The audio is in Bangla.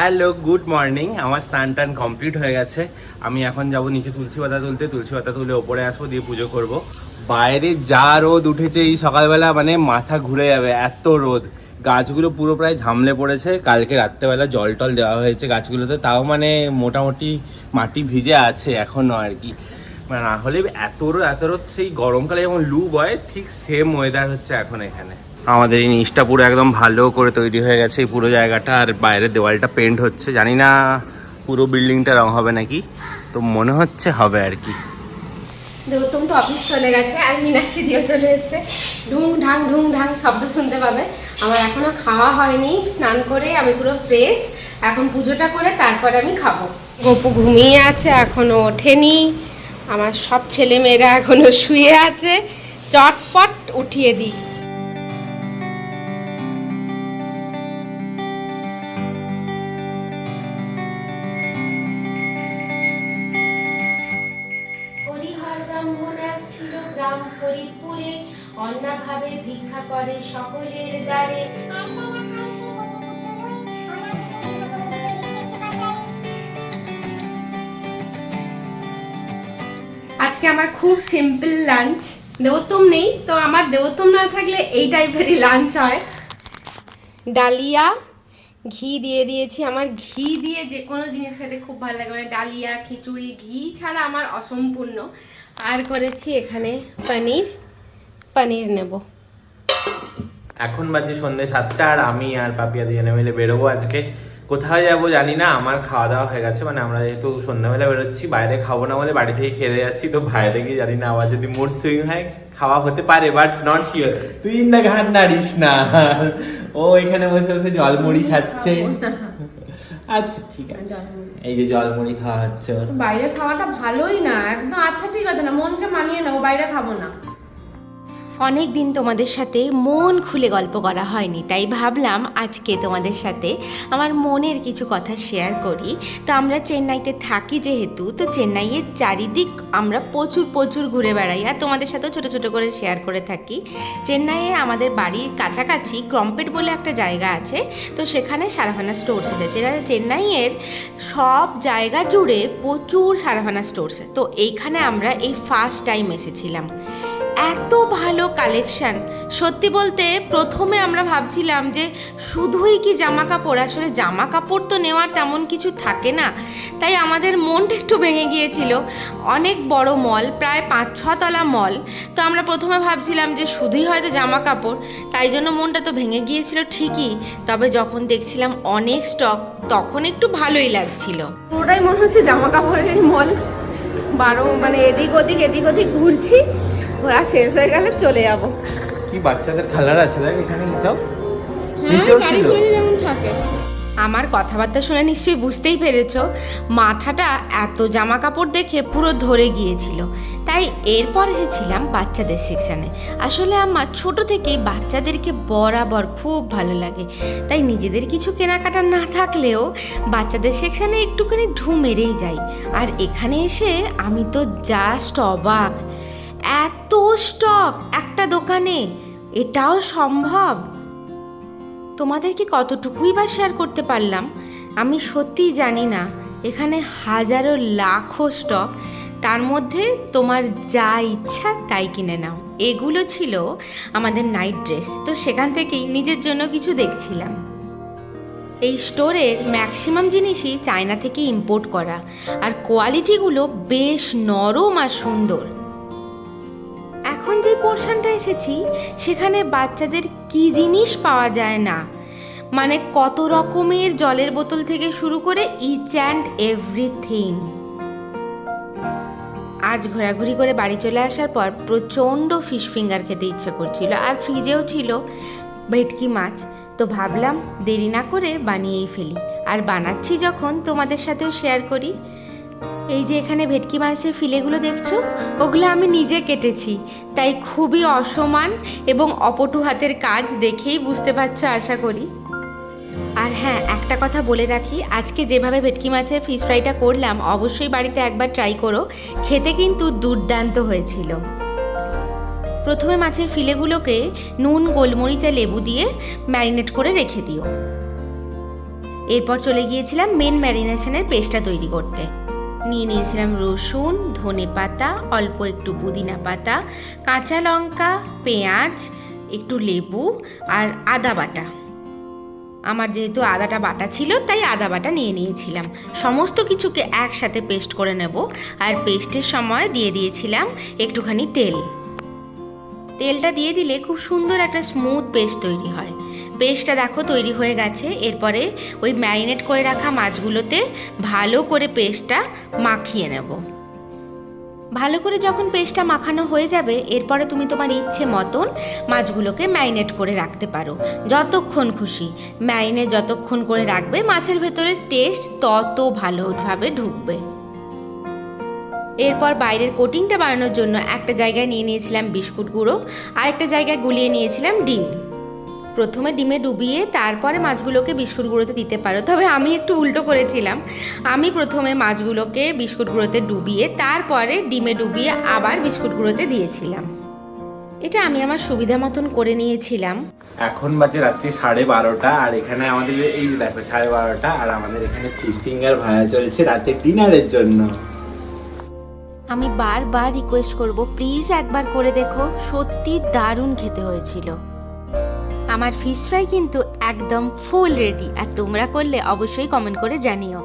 Hello, good morning. আমার স্নান টান কমপ্লিট হয়ে গেছে। আমি এখন যাব নিচে তুলসী পাতা তুলতে। তুলসী পাতা তুলে ওপরে আসব, দিয়ে পুজো করব। বাইরে যা রোদ উঠেছে এই সকালবেলা মানে মাথা ঘুরে যাবে, এত রোদ। গাছগুলো পুরো প্রায় ঝামলে পড়েছে। কালকে রাত্রেবেলা জল টল দেওয়া হয়েছে গাছগুলোতে। তাও মানে মোটামুটি মাটি ভিজে আছে এখনও আর কি। মানে না হলে এত রোদ এত রোদ, সেই গরমকালে যেমন লু বয় ঠিক সেম ওয়েদার হচ্ছে এখন এখানে। আমাদের এই নিচটা পুরো একদম ভালো করে তৈরি হয়ে গেছে, এই পুরো জায়গাটা। আর বাইরের দেওয়ালটা পেন্ট হচ্ছে, জানি না পুরো বিল্ডিংটা রং হবে নাকি, তো মনে হচ্ছে হবে আর কি। গৌতম তো অফিস চলে গেছে, আর মীনাক্ষী দিয়েও চলে এসছে। ঢুং ঢাং ঢুং ঢাং শব্দ শুনতে পাবে। আমার এখনও খাওয়া হয়নি, স্নান করে আমি পুরো ফ্রেশ এখন পুজোটা করে তারপরে আমি খাব। গপু ঘুমিয়ে আছে, এখনও ওঠেনি। আমার সব ছেলে মেয়েরা এখনও শুয়ে আছে। চটপট উঠিয়ে দিই। অন্নাভাবে ভিক্ষা করে সকলের দ্বারে। আজকে আমার খুব সিম্পল লাঞ্চ দেবোত্তম নেই, তো আমার দেবোত্তম না থাকলে এই টাইপেরই লাঞ্চ হয়। ডালিয়া, ঘি দিয়ে দিয়েছি। আমার ঘি দিয়ে যে কোনো জিনিস খেতে খুব ভালো লাগে। মানে ডালিয়া, খিচুড়ি, ঘি ছাড়া আমার অসম্পূর্ণ। আর করেছি এখানে পনির। পনির নেব। এখন বাজে সন্ধ্যে সাতটা আর আমি আর পাপিয়া দুজনে মিলে বেরোবো আজকে। কোথায় যাব জানি না আমার খাওয়া দাওয়া হয়ে গেছে মানে আমরা যেহেতু সন্ধ্যাবেলা বেরোচ্ছি বাইরে খাব না বলে বাড়ি থেকে খেতে যাচ্ছি তো বাইরে গিয়ে জানি না আবার যদি মুড সুইং হয় খাওয়া হতে পারে বাট নট শিওর তুই না ঘাট নাড়িস না। ও এখানে বসে বসে জলমুড়ি খাচ্ছে। আচ্ছা ঠিক আছে। এই যে জলমুড়ি খাওয়া হচ্ছে। বাইরে খাওয়াটা ভালোই না একদম আচ্ছা ঠিক আছে না মনকে মানিয়ে নাও বাইরে খাব না। অনেক দিন তোমাদের সাথে মন খুলে গল্প করা হয়নি, তাই ভাবলাম আজকে তোমাদের সাথে আমার মনের কিছু কথা শেয়ার করি। তো আমরা চেন্নাইতে থাকি যেহেতু, তো চেন্নাইয়ের চারিদিক আমরা প্রচুর প্রচুর ঘুরে বেড়াই আর তোমাদের সাথেও ছোটো ছোটো করে শেয়ার করে থাকি। চেন্নাইয়ে আমাদের বাড়ির কাছাকাছি ক্রম্পেট বলে একটা জায়গা আছে, তো সেখানে সারাফানা স্টোর্স আছে। যেটা চেন্নাইয়ের সব জায়গা জুড়ে প্রচুর সারাফানা স্টোর্স তো এইখানে আমরা এই ফার্স্ট টাইম এসেছিলাম। এত ভালো কালেকশান সত্যি বলতে প্রথমে আমরা ভাবছিলাম যে শুধুই কি জামা কাপড় আসলে জামা কাপড় তো নেওয়ার তেমন কিছু থাকে না। তাই আমাদের মনটা একটু ভেঙে গিয়েছিল। অনেক বড় মল প্রায় পাঁচ ছতলা মল তো আমরা প্রথমে ভাবছিলাম যে শুধুই হয়তো জামা কাপড় তাই জন্য মনটা তো ভেঙে গিয়েছিল ঠিকই। তবে যখন দেখছিলাম অনেক স্টক তখন একটু ভালোই লাগছিল। পুরোটাই মনে হচ্ছে জামা কাপড়ের মল বারো মানে এদিক ওদিক এদিক ওদিক ঘুরছি। ঘোরা শেষ হয়ে গেলে চলে যাব। কি বাচ্চাদের খেলার আছে? দেখ এখানে সব। হ্যাঁ যেমন থাকে। আমার কথাবার্তা শুনে নিশ্চয়ই বুঝতেই পেরেছ মাথাটা এত জামা কাপড় দেখে পুরো ধরে গিয়েছিল। তাই এরপর এসেছিলাম বাচ্চাদের সেকশানে। আসলে আমার ছোট থেকেই বাচ্চাদেরকে বরাবর খুব ভালো লাগে। তাই নিজেদের কিছু কেনাকাটা না থাকলেও বাচ্চাদের সেকশানে একটুখানি ঢু মেরেই যাই। আর এখানে এসে আমি তো জাস্ট অবাক। স্টক একটা দোকানে, এটাও সম্ভব? তোমাদেরকে কতটুকুই বা শেয়ার করতে পারলাম, আমি সত্যিই জানি না। এখানে হাজারো লাখো স্টক, তার মধ্যে তোমার যা ইচ্ছা তাই কিনে নাও। এগুলো ছিল আমাদের নাইট ড্রেস তো সেখান থেকেই নিজের জন্য কিছু দেখছিলাম। এই স্টোরের ম্যাক্সিমাম জিনিসই চায়না থেকে ইম্পোর্ট করা, আর কোয়ালিটিগুলো বেশ নরম আর সুন্দর। পোর্শনটা এসেছি, সেখানে বাচ্চাদের কি জিনিস পাওয়া যায় না। মানে কত রকমের জলের বোতল থেকে শুরু করে ইচ অ্যান্ড এভরিথিং আজ ঘোরাঘুরি করে বাড়ি চলে আসার পর প্রচণ্ড ফিশ ফিঙ্গার খেতে ইচ্ছে করছিল, আর ফ্রিজেও ছিল ভেটকি মাছ। তো ভাবলাম দেরি না করে বানিয়েই ফেলি। আর বানাচ্ছি যখন তোমাদের সাথেও শেয়ার করি। এই যে এখানে ভেটকি মাছের ফিলেগুলো দেখছ? ওগুলো আমি নিজে কেটেছি। তাই খুবই অসমান এবং অপটু হাতের কাজ দেখেই বুঝতে পারছ, আশা করি। আর হ্যাঁ একটা কথা বলে রাখি, আজকে যেভাবে ভেটকি মাছের ফিশ ফ্রাইটা করলাম, অবশ্যই বাড়িতে একবার ট্রাই করো। খেতে কিন্তু দুর্দান্ত হয়েছিল। প্রথমে মাছের ফিলেগুলোকে নুন, গোলমরিচ আর লেবু দিয়ে ম্যারিনেট করে রেখে দিও। এরপর চলে গিয়েছিলাম মেন ম্যারিনেশনের পেস্টটা তৈরি করতে। নিয়ে নিয়েছিলাম রসুন, ধনে পাতা, অল্প একটু পুদিনা পাতা, কাঁচা লঙ্কা, পেঁয়াজ, একটু লেবু আর আদা বাটা। আমার যেহেতু আদাটা বাটা ছিল, তাই আদা বাটা নিয়ে নিয়েছিলাম। সমস্ত কিছুকে একসাথে পেস্ট করে নেব আর পেস্টের সময় দিয়ে দিয়েছিলাম একটুখানি তেল। তেলটা দিয়ে দিলে খুব সুন্দর একটা স্মুথ পেস্ট তৈরি হয়। পেস্টটা দেখো তৈরি হয়ে গেছে। এরপরে ওই ম্যারিনেট করে রাখা মাছগুলোতে ভালো করে পেস্টটা মাখিয়ে নেব। ভালো করে যখন পেস্টটা মাখানো হয়ে যাবে, এরপরে তুমি তোমার ইচ্ছে মতন মাছগুলোকে ম্যারিনেট করে রাখতে পারো। যতক্ষণ খুশি। ম্যারিনেট যতক্ষণ করে রাখবে, মাছের ভেতরে টেস্ট তত ভালোভাবে ঢুকবে। এরপর বাইরের কোটিংটা বানানোর জন্য একটা জায়গায় নিয়ে নিয়েছিলাম বিস্কুট গুঁড়ো আর একটা জায়গায় গুলিয়ে নিয়েছিলাম ডিম। প্রথমে ডিমে ডুবিয়ে তারপরে মাছগুলোকে বিস্কুট গুঁড়োতে দিতে পারো। তবে আমি একটু উল্টো করেছিলাম। আমি প্রথমে মাছগুলোকে বিস্কুট গুঁড়োতে ডুবিয়ে তারপরে ডিমে ডুবিয়ে আবার বিস্কুট গুঁড়োতে দিয়েছিলাম। এটা আমি আমার সুবিধা মতন করে নিয়েছিলাম। এখন বাজে রাত্রি সাড়ে বারোটা আর এখানে আমাদের এই দেখো সাড়ে বারোটা আর আমাদের এখানে ফিস্টিং আর ভাজা চলছে রাতে ডিনারের জন্য। আমি বারবার রিকোয়েস্ট করব প্লিজ একবার করে দেখো সত্যি দারুণ খেতে হয়েছিল। আমার ফিশ ফ্রাই কিন্তু একদম ফুল রেডি আর তোমরা করলে অবশ্যই কমেন্ট করে জানিও।